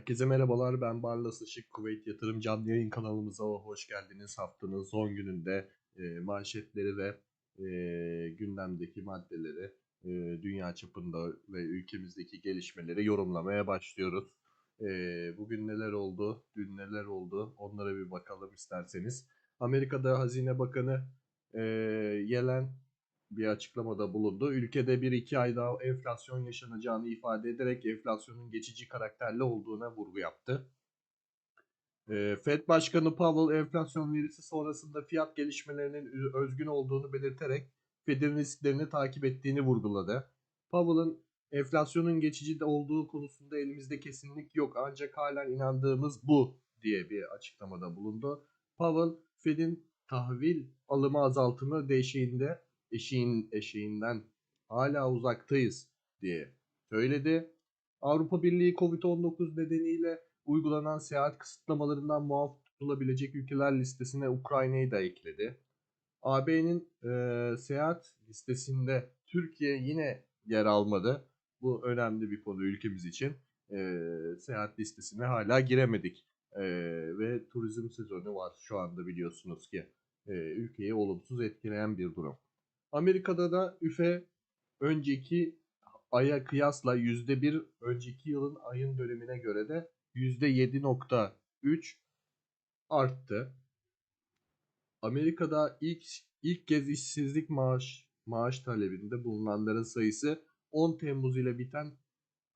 Herkese merhabalar. Ben Barlas Işık Kuveyt Yatırım Canlı Yayın kanalımıza hoş geldiniz. Haftanın son gününde e, manşetleri ve e, gündemdeki maddeleri e, dünya çapında ve ülkemizdeki gelişmeleri yorumlamaya başlıyoruz. E, bugün neler oldu, dün neler oldu onlara bir bakalım isterseniz. Amerika'da Hazine Bakanı e, Yellen bir açıklamada bulundu. Ülkede bir iki ay daha enflasyon yaşanacağını ifade ederek enflasyonun geçici karakterli olduğuna vurgu yaptı. Ee, Fed Başkanı Powell enflasyon verisi sonrasında fiyat gelişmelerinin özgün olduğunu belirterek Fed'in risklerini takip ettiğini vurguladı. Powell'ın enflasyonun geçici de olduğu konusunda elimizde kesinlik yok ancak halen inandığımız bu diye bir açıklamada bulundu. Powell, Fed'in tahvil alımı azaltımı değişiğinde eşiğin eşiğinden hala uzaktayız diye söyledi. Avrupa Birliği Covid-19 nedeniyle uygulanan seyahat kısıtlamalarından muaf tutulabilecek ülkeler listesine Ukrayna'yı da ekledi. AB'nin e, seyahat listesinde Türkiye yine yer almadı. Bu önemli bir konu ülkemiz için. E, seyahat listesine hala giremedik. E, ve turizm sezonu var şu anda biliyorsunuz ki. E, ülkeyi olumsuz etkileyen bir durum. Amerika'da da üfe önceki aya kıyasla %1 önceki yılın ayın dönemine göre de %7.3 arttı. Amerika'da ilk ilk kez işsizlik maaş maaş talebinde bulunanların sayısı 10 Temmuz ile biten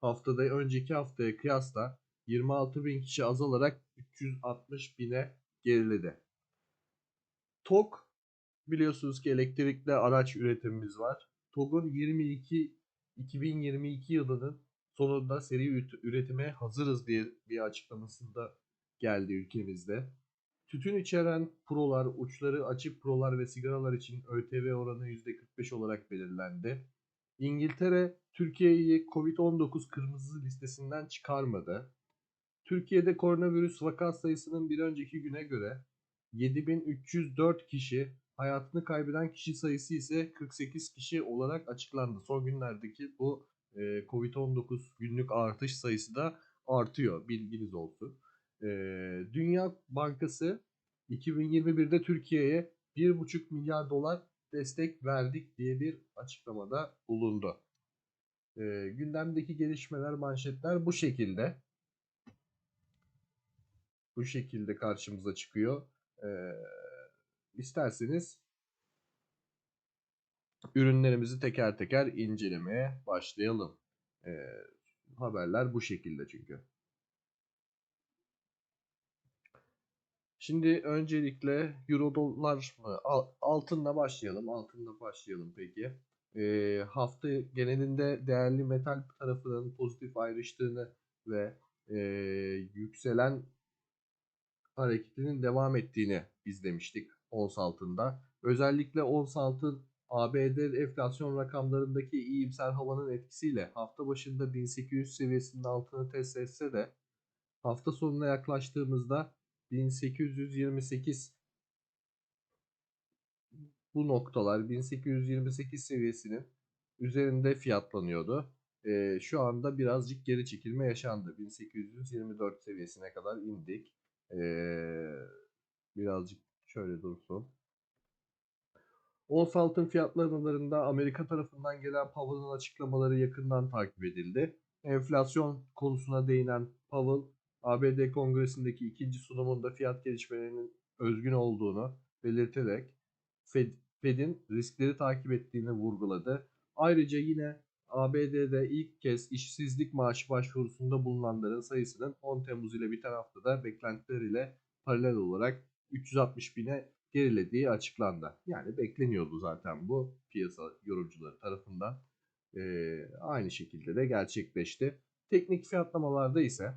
haftada önceki haftaya kıyasla 26 bin kişi azalarak 360 bine geriledi. TOK biliyorsunuz ki elektrikli araç üretimimiz var. TOG'un 22 2022 yılının sonunda seri üretime hazırız diye bir açıklamasında geldi ülkemizde. Tütün içeren prolar, uçları açık prolar ve sigaralar için ÖTV oranı %45 olarak belirlendi. İngiltere Türkiye'yi Covid-19 kırmızı listesinden çıkarmadı. Türkiye'de koronavirüs vaka sayısının bir önceki güne göre 7304 kişi hayatını kaybeden kişi sayısı ise 48 kişi olarak açıklandı. Son günlerdeki bu e, Covid-19 günlük artış sayısı da artıyor. Bilginiz olsun. E, Dünya Bankası 2021'de Türkiye'ye 1,5 milyar dolar destek verdik diye bir açıklamada bulundu. E, gündemdeki gelişmeler, manşetler bu şekilde. Bu şekilde karşımıza çıkıyor. Eee İsterseniz ürünlerimizi teker teker incelemeye başlayalım. Ee, haberler bu şekilde çünkü. Şimdi öncelikle euro dolar mı? Altınla başlayalım. Altınla başlayalım peki. Ee, hafta genelinde değerli metal tarafının pozitif ayrıştığını ve e, yükselen hareketinin devam ettiğini izlemiştik ons altında. Özellikle ons altın ABD enflasyon rakamlarındaki iyimser havanın etkisiyle hafta başında 1800 seviyesinin altını test etse de hafta sonuna yaklaştığımızda 1828 bu noktalar 1828 seviyesinin üzerinde fiyatlanıyordu. Ee, şu anda birazcık geri çekilme yaşandı. 1824 seviyesine kadar indik. Ee, birazcık Şöyle dursun. Ons altın fiyatlamalarında Amerika tarafından gelen Powell'ın açıklamaları yakından takip edildi. Enflasyon konusuna değinen Powell, ABD Kongresi'ndeki ikinci sunumunda fiyat gelişmelerinin özgün olduğunu belirterek Fed, Fed'in riskleri takip ettiğini vurguladı. Ayrıca yine ABD'de ilk kez işsizlik maaşı başvurusunda bulunanların sayısının 10 Temmuz ile biten haftada beklentiler ile paralel olarak 360 bine gerilediği açıklandı. Yani bekleniyordu zaten bu piyasa yorumcuları tarafından. Ee, aynı şekilde de gerçekleşti. Teknik fiyatlamalarda ise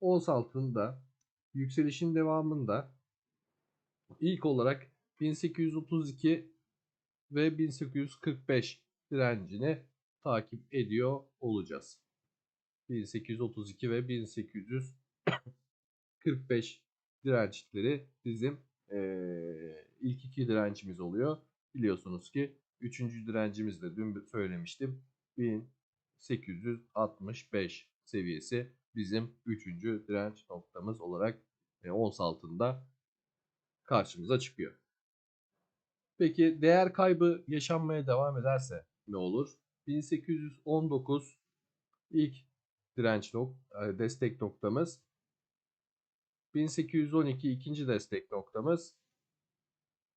ons altında yükselişin devamında ilk olarak 1832 ve 1845 direncini takip ediyor olacağız. 1832 ve 1845 dirençleri bizim e, ilk iki direncimiz oluyor. Biliyorsunuz ki üçüncü direncimiz de dün söylemiştim. 1865 seviyesi. bizim üçüncü direnç noktamız olarak e, ons altında karşımıza çıkıyor. Peki değer kaybı yaşanmaya devam ederse ne olur? 1819 ilk direnç nok e, destek noktamız. 1812 ikinci destek noktamız.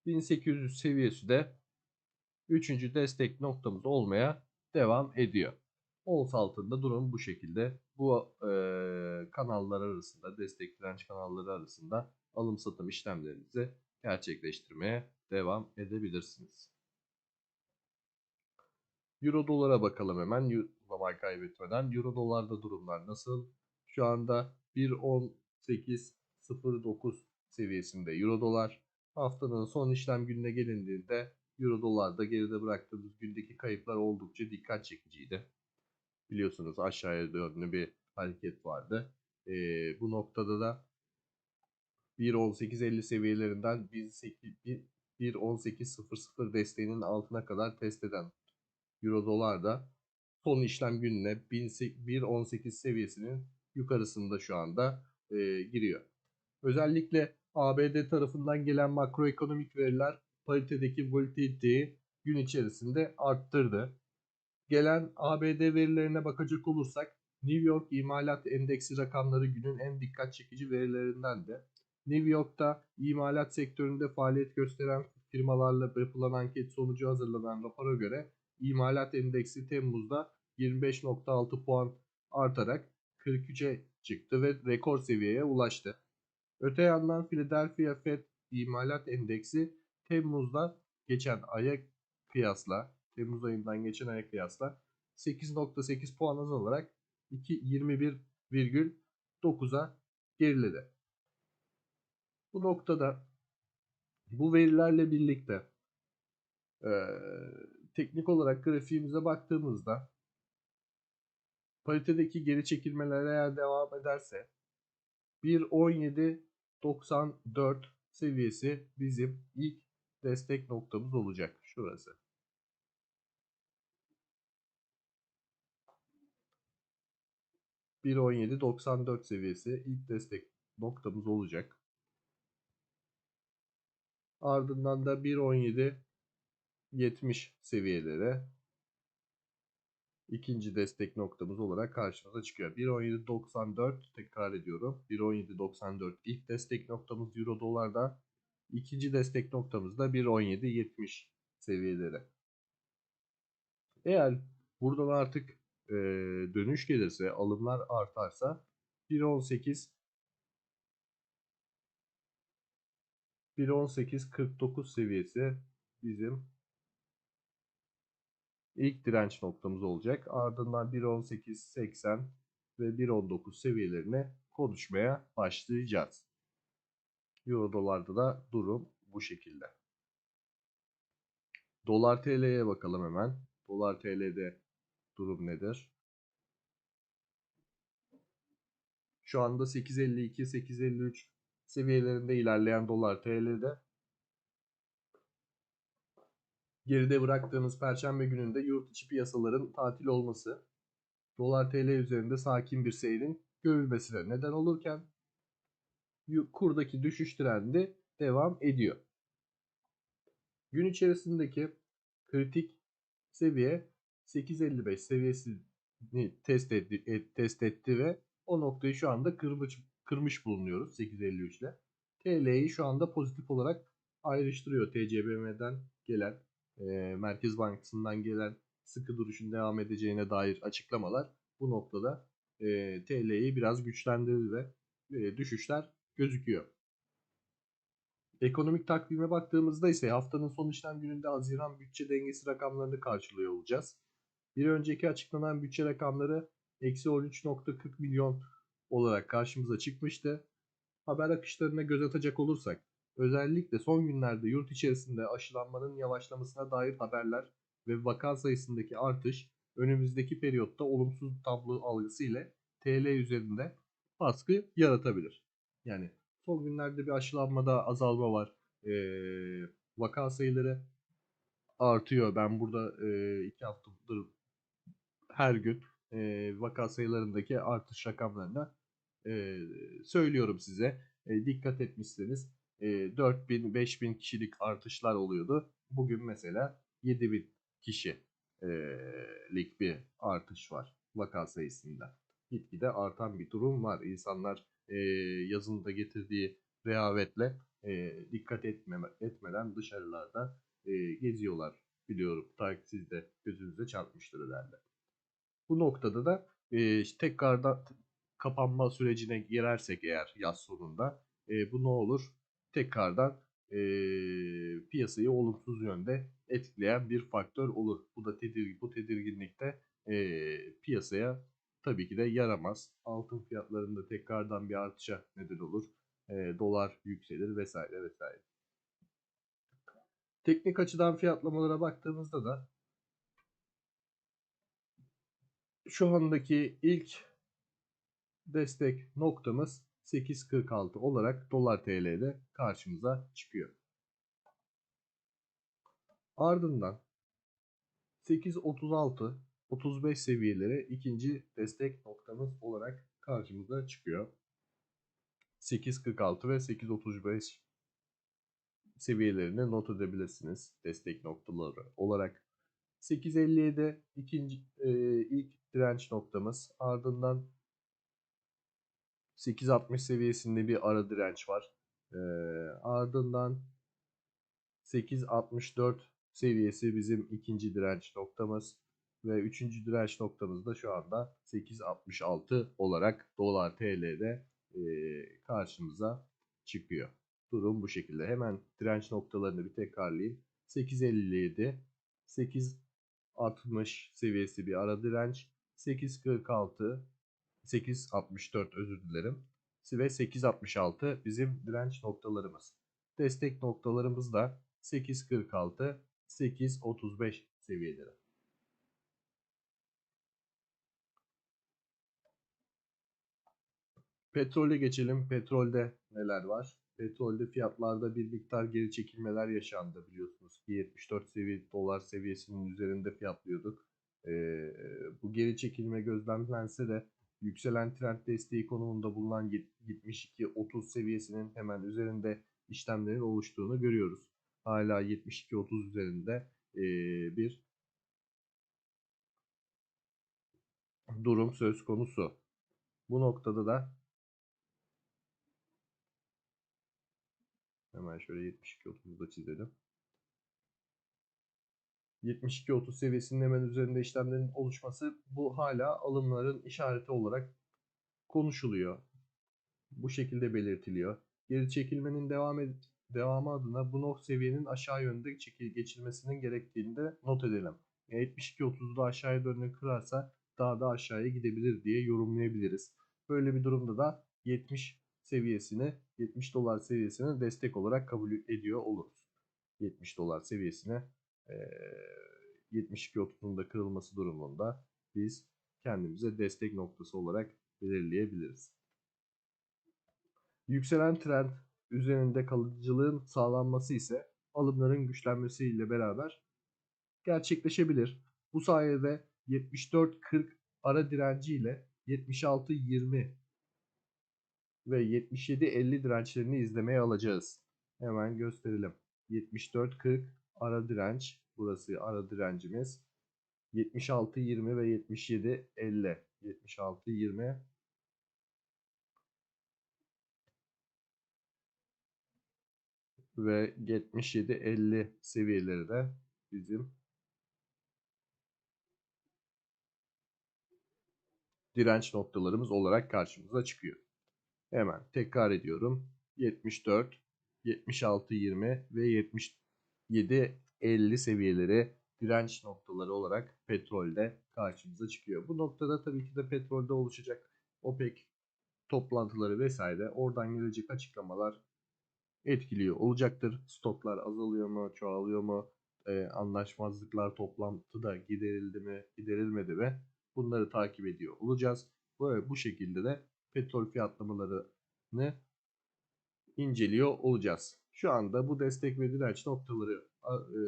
1800 seviyesi de üçüncü destek noktamız olmaya devam ediyor. Ons altında durum bu şekilde. Bu e, kanallar arasında, destek direnç kanalları arasında alım satım işlemlerinizi gerçekleştirmeye devam edebilirsiniz. Euro dolara bakalım hemen zaman kaybetmeden. Euro dolarda durumlar nasıl? Şu anda 1.1809 seviyesinde Euro dolar. Haftanın son işlem gününe gelindiğinde Euro dolarda geride bıraktığımız gündeki kayıplar oldukça dikkat çekiciydi. Biliyorsunuz aşağıya yönlü bir hareket vardı. Ee, bu noktada da 1.1850 seviyelerinden 1.1800 desteğinin altına kadar test eden Euro dolar da son işlem gününe 1.18 seviyesinin yukarısında şu anda e, giriyor. Özellikle ABD tarafından gelen makroekonomik veriler paritedeki volatiliteyi gün içerisinde arttırdı. Gelen ABD verilerine bakacak olursak New York imalat endeksi rakamları günün en dikkat çekici verilerinden de. New York'ta imalat sektöründe faaliyet gösteren firmalarla yapılan anket sonucu hazırlanan rapora göre imalat endeksi Temmuz'da 25.6 puan artarak 43'e çıktı ve rekor seviyeye ulaştı. Öte yandan Philadelphia Fed imalat endeksi Temmuz'da geçen aya kıyasla Temmuz ayından geçen aya kıyasla 8.8 puan azalarak 21,9'a geriledi. Bu noktada bu verilerle birlikte e, teknik olarak grafiğimize baktığımızda paritedeki geri çekilmeler eğer devam ederse 1.17.94 seviyesi bizim ilk destek noktamız olacak. Şurası. .17.94 seviyesi ilk destek noktamız olacak. Ardından da 1.17.70 seviyeleri ikinci destek noktamız olarak karşımıza çıkıyor. 1.17.94 tekrar ediyorum. 1.17.94 ilk destek noktamız Euro dolarda. İkinci destek noktamız da 1.17.70 seviyeleri. Eğer buradan artık e, dönüş gelirse, alımlar artarsa 1.18 1.18.49 seviyesi bizim ilk direnç noktamız olacak. Ardından 1.18.80 ve 1.19 seviyelerine konuşmaya başlayacağız. Euro dolarda da durum bu şekilde. Dolar TL'ye bakalım hemen. Dolar TL'de durum nedir? Şu anda 8.52-8.53 seviyelerinde ilerleyen dolar TL'de geride bıraktığımız perşembe gününde yurt içi piyasaların tatil olması dolar TL üzerinde sakin bir seyrin görülmesine neden olurken kurdaki düşüş trendi devam ediyor. Gün içerisindeki kritik seviye 8.55 seviyesini test etti, et, test etti ve o noktayı şu anda kırmış, kırmış bulunuyoruz 8.53 ile. TL'yi şu anda pozitif olarak ayrıştırıyor TCBM'den gelen e, Merkez Bankası'ndan gelen sıkı duruşun devam edeceğine dair açıklamalar bu noktada e, TL'yi biraz güçlendirdi ve e, düşüşler gözüküyor. Ekonomik takvime baktığımızda ise haftanın son işlem gününde Haziran bütçe dengesi rakamlarını karşılıyor olacağız. Bir önceki açıklanan bütçe rakamları eksi 13.40 milyon olarak karşımıza çıkmıştı. Haber akışlarına göz atacak olursak özellikle son günlerde yurt içerisinde aşılanmanın yavaşlamasına dair haberler ve vaka sayısındaki artış önümüzdeki periyotta olumsuz tablo algısı ile TL üzerinde baskı yaratabilir. Yani son günlerde bir aşılanmada azalma var. Ee, vaka sayıları artıyor. Ben burada e, iki haftadır her gün e, vaka sayılarındaki artış rakamlarına e, söylüyorum size. E, dikkat etmişseniz e, 4000-5000 kişilik artışlar oluyordu. Bugün mesela 7000 kişilik bir artış var vaka sayısında. Gitgide artan bir durum var. İnsanlar e, yazın da getirdiği rehavetle dikkat etme, etmeden dışarılarda geziyorlar biliyorum. Takip siz de gözünüze çarpmıştır herhalde. Bu noktada da e, tekrardan kapanma sürecine girersek eğer yaz sonunda e, bu ne olur? Tekrardan e, piyasayı olumsuz yönde etkileyen bir faktör olur. Bu da tedir bu tedirginlikte e, piyasaya tabii ki de yaramaz. Altın fiyatlarında tekrardan bir artışa neden olur. E, dolar yükselir vesaire vesaire. Teknik açıdan fiyatlamalara baktığımızda da şu andaki ilk destek noktamız 8.46 olarak dolar TL'de karşımıza çıkıyor. Ardından 8.36 35 seviyeleri ikinci destek noktamız olarak karşımıza çıkıyor. 8.46 ve 8.35 seviyelerini not edebilirsiniz destek noktaları olarak. 8.57 ikinci e, ilk direnç noktamız. Ardından 8.60 seviyesinde bir ara direnç var. E, ardından 8.64 seviyesi bizim ikinci direnç noktamız. Ve üçüncü direnç noktamız da şu anda 8.66 olarak dolar TL'de e, karşımıza çıkıyor. Durum bu şekilde. Hemen direnç noktalarını bir tekrarlayayım. 8.57, 8.60 seviyesi bir ara direnç, 8.46, 8.64 özür dilerim ve 8.66 bizim direnç noktalarımız. Destek noktalarımız da 8.46, 8.35 seviyeleri. Petrole geçelim. Petrolde neler var? Petrolde fiyatlarda bir miktar geri çekilmeler yaşandı biliyorsunuz ki 74 seviye dolar seviyesinin üzerinde fiyatlıyorduk. Ee, bu geri çekilme gözlemlense de yükselen trend desteği konumunda bulunan 72-30 seviyesinin hemen üzerinde işlemlerin oluştuğunu görüyoruz. Hala 72-30 üzerinde bir durum söz konusu. Bu noktada da Hemen şöyle 72-30'u da çizelim. 72-30 seviyesinin hemen üzerinde işlemlerin oluşması bu hala alımların işareti olarak konuşuluyor. Bu şekilde belirtiliyor. Geri çekilmenin devam ed devamı adına bu nok seviyenin aşağı yönde çekil geçilmesinin gerektiğini de not edelim. 72-30'da aşağıya dönüp kırarsa daha da aşağıya gidebilir diye yorumlayabiliriz. Böyle bir durumda da 70 seviyesini 70 dolar seviyesine destek olarak kabul ediyor oluruz. 70 dolar seviyesine e, 72.30'un da kırılması durumunda biz kendimize destek noktası olarak belirleyebiliriz. Yükselen trend üzerinde kalıcılığın sağlanması ise alımların güçlenmesiyle beraber gerçekleşebilir. Bu sayede 74.40 ara direnci ile 76.20 ve 77-50 dirençlerini izlemeye alacağız. Hemen gösterelim. 74-40 ara direnç. Burası ara direncimiz. 76-20 ve 77-50. 76-20 ve 77-50 seviyeleri de bizim direnç noktalarımız olarak karşımıza çıkıyor. Hemen tekrar ediyorum. 74, 76, 20 ve 77, 50 seviyeleri direnç noktaları olarak petrolde karşımıza çıkıyor. Bu noktada tabii ki de petrolde oluşacak OPEC toplantıları vesaire oradan gelecek açıklamalar etkiliyor olacaktır. Stoklar azalıyor mu, çoğalıyor mu, ee, anlaşmazlıklar toplantıda giderildi mi, giderilmedi mi bunları takip ediyor olacağız. Böyle bu şekilde de petrol fiyatlamalarını inceliyor olacağız. Şu anda bu destek ve direnç noktaları e,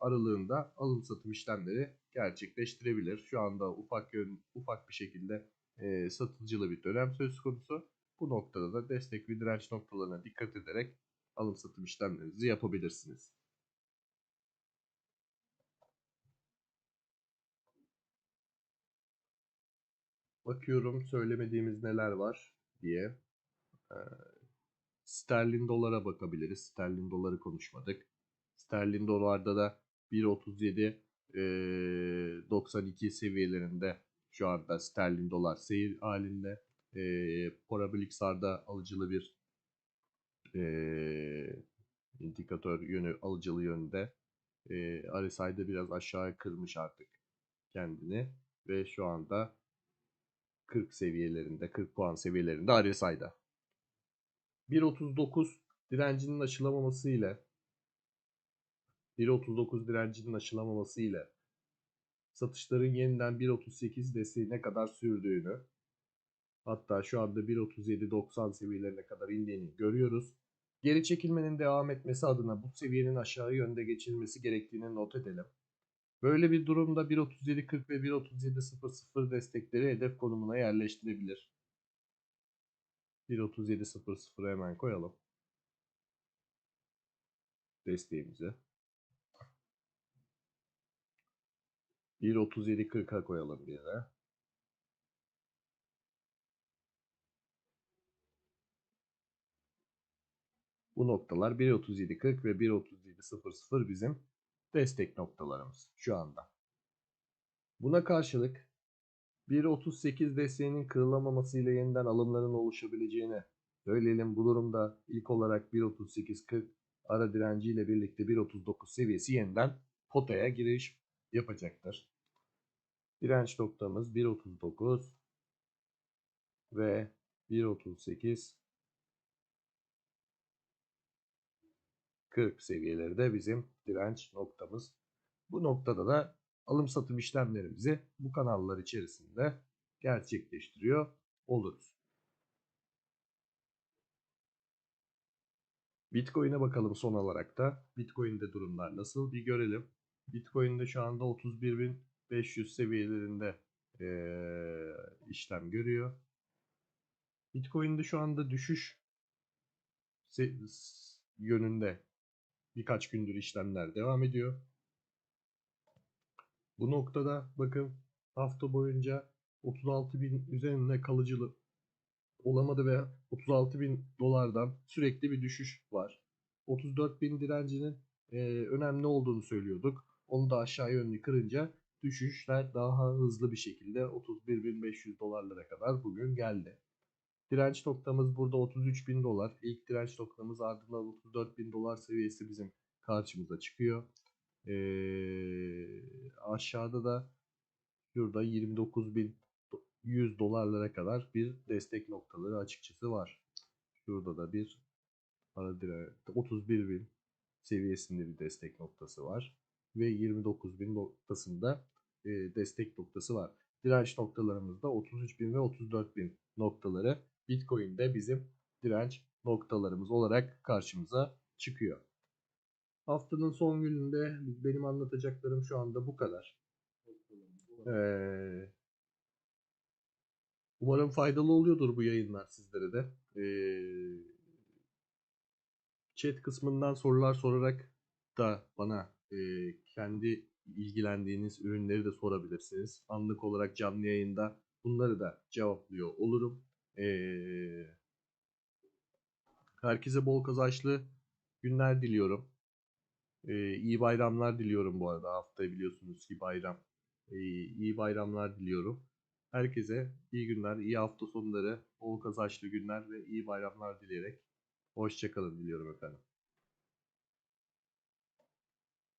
aralığında alım satım işlemleri gerçekleştirebilir. Şu anda ufak yön, ufak bir şekilde e, satıcılı bir dönem söz konusu. Bu noktada da destek ve direnç noktalarına dikkat ederek alım satım işlemlerinizi yapabilirsiniz. Bakıyorum söylemediğimiz neler var diye. Ee, sterlin dolara bakabiliriz. Sterlin doları konuşmadık. Sterlin dolarda da 1.37 e, 92 seviyelerinde şu anda sterlin dolar seyir halinde. E, Parabolicsar'da alıcılı bir e, indikatör yönü alıcılı yönde. E, RSI'de biraz aşağı kırmış artık kendini ve şu anda 40 seviyelerinde, 40 puan seviyelerinde RSI'da. 1.39 direncinin aşılamaması ile 1.39 direncinin aşılamaması ile satışların yeniden 1.38 desteğine kadar sürdüğünü hatta şu anda 1.37-90 seviyelerine kadar indiğini görüyoruz. Geri çekilmenin devam etmesi adına bu seviyenin aşağı yönde geçilmesi gerektiğini not edelim. Böyle bir durumda 1.37.40 ve 1.37.00 destekleri hedef konumuna yerleştirebilir. 1.37.00 hemen koyalım. Desteğimizi. 1.37.40'a koyalım bir yere. Bu noktalar 1.37.40 ve 1.37.00 bizim destek noktalarımız şu anda. Buna karşılık 1.38 desteğinin kırılamaması ile yeniden alımların oluşabileceğini söyleyelim. Bu durumda ilk olarak 1.38.40 ara direnci ile birlikte 1.39 seviyesi yeniden potaya giriş yapacaktır. Direnç noktamız 1.39 ve 1.38 40 seviyeleri de bizim direnç noktamız. Bu noktada da alım satım işlemlerimizi bu kanallar içerisinde gerçekleştiriyor oluruz. Bitcoin'e bakalım son olarak da. Bitcoin'de durumlar nasıl bir görelim. Bitcoin'de şu anda 31.500 seviyelerinde ee, işlem görüyor. Bitcoin'de şu anda düşüş yönünde birkaç gündür işlemler devam ediyor. Bu noktada bakın hafta boyunca 36 bin üzerinde kalıcılık olamadı ve 36 bin dolardan sürekli bir düşüş var. 34 bin direncinin e, önemli olduğunu söylüyorduk. Onu da aşağı yönlü kırınca düşüşler daha hızlı bir şekilde 31.500 dolarlara kadar bugün geldi. Direnç noktamız burada 33 bin dolar. İlk direnç noktamız ardından 34 bin dolar seviyesi bizim karşımıza çıkıyor. Ee, aşağıda da şurada 29 bin 100 dolarlara kadar bir destek noktaları açıkçası var. Şurada da bir para direnç 31 bin seviyesinde bir destek noktası var. Ve 29 bin noktasında e, destek noktası var. Direnç noktalarımızda 33 bin ve 34 bin noktaları Bitcoin'de bizim direnç noktalarımız olarak karşımıza çıkıyor. Haftanın son gününde benim anlatacaklarım şu anda bu kadar. Ee, umarım faydalı oluyordur bu yayınlar sizlere de. Ee, chat kısmından sorular sorarak da bana e, kendi ilgilendiğiniz ürünleri de sorabilirsiniz. Anlık olarak canlı yayında bunları da cevaplıyor olurum. Ee, herkese bol kazançlı günler diliyorum. Ee, iyi bayramlar diliyorum bu arada. Haftaya biliyorsunuz ki bayram. Ee, iyi bayramlar diliyorum. Herkese iyi günler, iyi hafta sonları, bol kazançlı günler ve iyi bayramlar dileyerek hoşçakalın diliyorum efendim.